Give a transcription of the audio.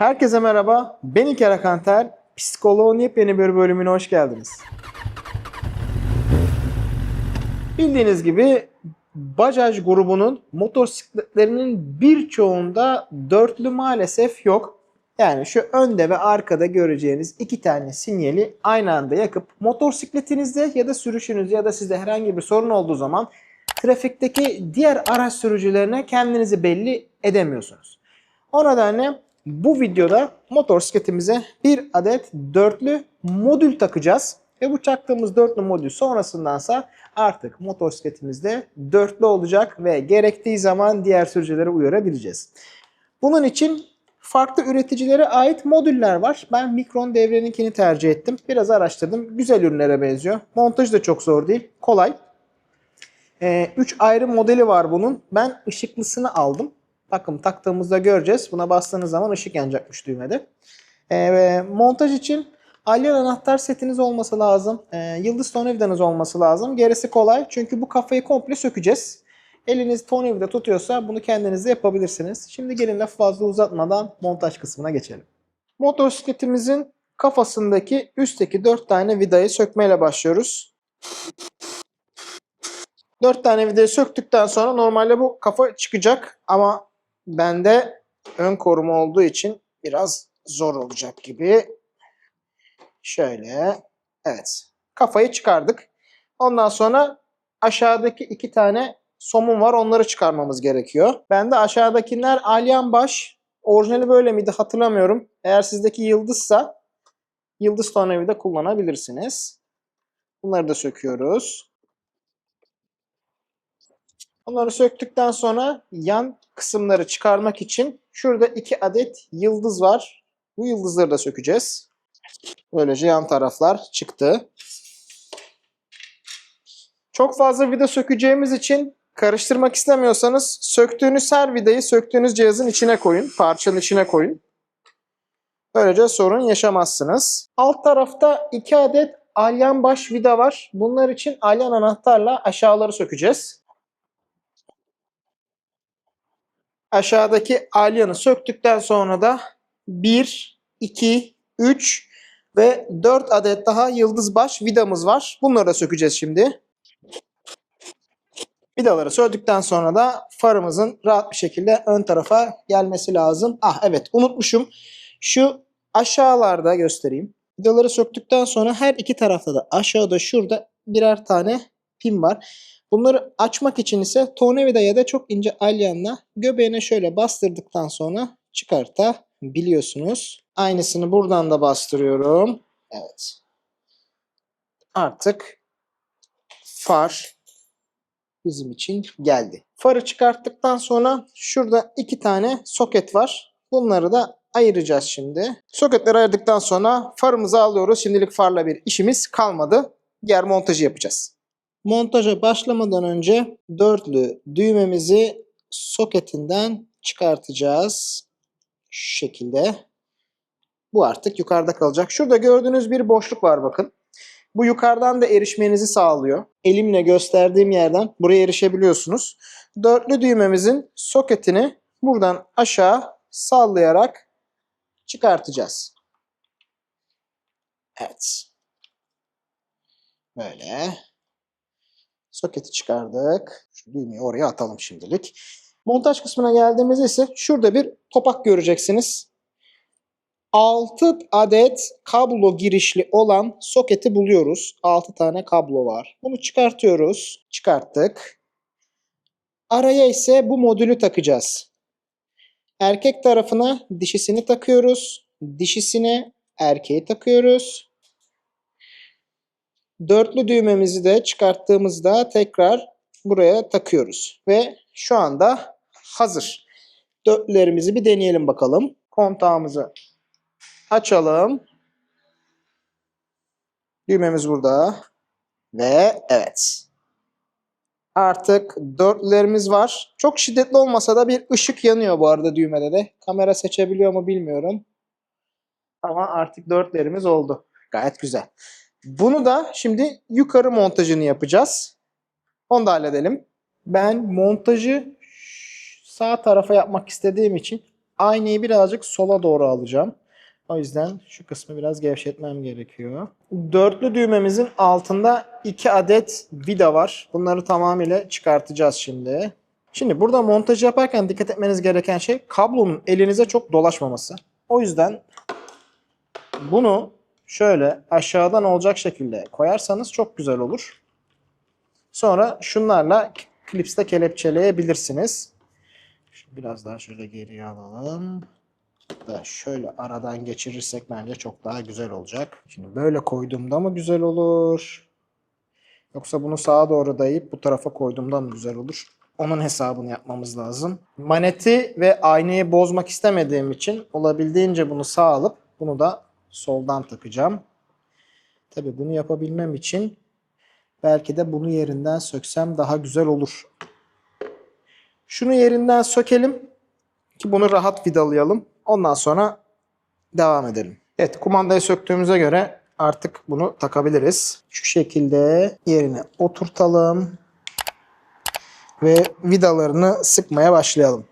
Herkese merhaba. Ben İlker Akanter. Psikoloğun yepyeni bir bölümüne hoş geldiniz. Bildiğiniz gibi Bajaj grubunun motosikletlerinin birçoğunda dörtlü maalesef yok. Yani şu önde ve arkada göreceğiniz iki tane sinyali aynı anda yakıp motosikletinizde ya da sürüşünüzde ya da sizde herhangi bir sorun olduğu zaman trafikteki diğer araç sürücülerine kendinizi belli edemiyorsunuz. O nedenle bu videoda motosikletimize bir adet dörtlü modül takacağız. Ve bu taktığımız dörtlü modül sonrasındansa artık motosikletimizde dörtlü olacak ve gerektiği zaman diğer sürücülere uyarabileceğiz. Bunun için farklı üreticilere ait modüller var. Ben Micron devreninkini tercih ettim. Biraz araştırdım. Güzel ürünlere benziyor. Montajı da çok zor değil. Kolay. 3 ayrı modeli var bunun. Ben ışıklısını aldım. Bakın taktığımızda göreceğiz. Buna bastığınız zaman ışık yanacakmış düğmede. Ve montaj için alyan anahtar setiniz olması lazım. Ee, yıldız tornavidanız olması lazım. Gerisi kolay. Çünkü bu kafayı komple sökeceğiz. Eliniz tornavida tutuyorsa bunu kendiniz de yapabilirsiniz. Şimdi gelin lafı fazla uzatmadan montaj kısmına geçelim. Motosikletimizin kafasındaki üstteki 4 tane vidayı sökmeyle başlıyoruz. 4 tane vidayı söktükten sonra normalde bu kafa çıkacak ama bende ön koruma olduğu için biraz zor olacak gibi. Şöyle. Evet. Kafayı çıkardık. Ondan sonra aşağıdaki iki tane somun var. Onları çıkarmamız gerekiyor. Bende aşağıdakiler alyan baş. Orijinali böyle miydi hatırlamıyorum. Eğer sizdeki yıldızsa yıldız tornavida kullanabilirsiniz. Bunları da söküyoruz. Onları söktükten sonra yan kısımları çıkarmak için şurada iki adet yıldız var. Bu yıldızları da sökeceğiz. Böylece yan taraflar çıktı. Çok fazla vida sökeceğimiz için karıştırmak istemiyorsanız söktüğünüz her vidayı söktüğünüz cihazın içine koyun. Parçanın içine koyun. Böylece sorun yaşamazsınız. Alt tarafta iki adet alyan baş vida var. Bunlar için alyan anahtarla aşağıları sökeceğiz. Aşağıdaki alyanı söktükten sonra da 1, 2, 3 ve 4 adet daha yıldız baş vidamız var. Bunları da sökeceğiz şimdi. Vidaları söktükten sonra da farımızın rahat bir şekilde ön tarafa gelmesi lazım. Ah evet unutmuşum. Şu aşağılarda göstereyim. Vidaları söktükten sonra her iki tarafta da aşağıda şurada birer tane pin var. Bunları açmak için ise tornavida ya da çok ince alyanla göbeğine şöyle bastırdıktan sonra çıkartabiliyorsunuz. Aynısını buradan da bastırıyorum. Evet. Artık far bizim için geldi. Farı çıkarttıktan sonra şurada iki tane soket var. Bunları da ayıracağız şimdi. Soketleri ayırdıktan sonra farımızı alıyoruz. Şimdilik farla bir işimiz kalmadı. Diğer montajı yapacağız. Montaja başlamadan önce dörtlü düğmemizi soketinden çıkartacağız. Şu şekilde. Bu artık yukarıda kalacak. Şurada gördüğünüz bir boşluk var bakın. Bu yukarıdan da erişmenizi sağlıyor. Elimle gösterdiğim yerden buraya erişebiliyorsunuz. Dörtlü düğmemizin soketini buradan aşağı sallayarak çıkartacağız. Evet. Böyle. Soketi çıkardık. Şu düğmeyi oraya atalım şimdilik. Montaj kısmına geldiğimizde ise şurada bir topak göreceksiniz. 6 adet kablo girişli olan soketi buluyoruz. 6 tane kablo var. Bunu çıkartıyoruz. Çıkarttık. Araya ise bu modülü takacağız. Erkek tarafına dişisini takıyoruz. Dişisine erkeği takıyoruz. Dörtlü düğmemizi de çıkarttığımızda tekrar buraya takıyoruz. Ve şu anda hazır. Dörtlülerimizi bir deneyelim bakalım. Kontağımızı açalım. Düğmemiz burada. Ve evet. Artık dörtlülerimiz var. Çok şiddetli olmasa da bir ışık yanıyor bu arada düğmede de. Kamera seçebiliyor mu bilmiyorum. Ama artık dörtlerimiz oldu. Gayet güzel. Bunu da şimdi yukarı montajını yapacağız. Onu da halledelim. Ben montajı sağ tarafa yapmak istediğim için aynayı birazcık sola doğru alacağım. O yüzden şu kısmı biraz gevşetmem gerekiyor. Dörtlü düğmemizin altında iki adet vida var. Bunları tamamıyla çıkartacağız şimdi. Şimdi burada montaj yaparken dikkat etmeniz gereken şey kablonun elinize çok dolaşmaması. O yüzden bunu şöyle aşağıdan olacak şekilde koyarsanız çok güzel olur. Sonra şunlarla klipste kelepçeleyebilirsiniz. Biraz daha şöyle geriye alalım. Da şöyle aradan geçirirsek bence çok daha güzel olacak. Şimdi böyle koyduğumda mı güzel olur? Yoksa bunu sağa doğru dayayıp bu tarafa koyduğumda mı güzel olur? Onun hesabını yapmamız lazım. Maneti ve aynayı bozmak istemediğim için olabildiğince bunu sağ alıp bunu da soldan takacağım. Tabi bunu yapabilmem için belki de bunu yerinden söksem daha güzel olur. Şunu yerinden sökelim ki bunu rahat vidalayalım. Ondan sonra devam edelim. Evet kumandayı söktüğümüze göre artık bunu takabiliriz. Şu şekilde yerine oturtalım ve vidalarını sıkmaya başlayalım.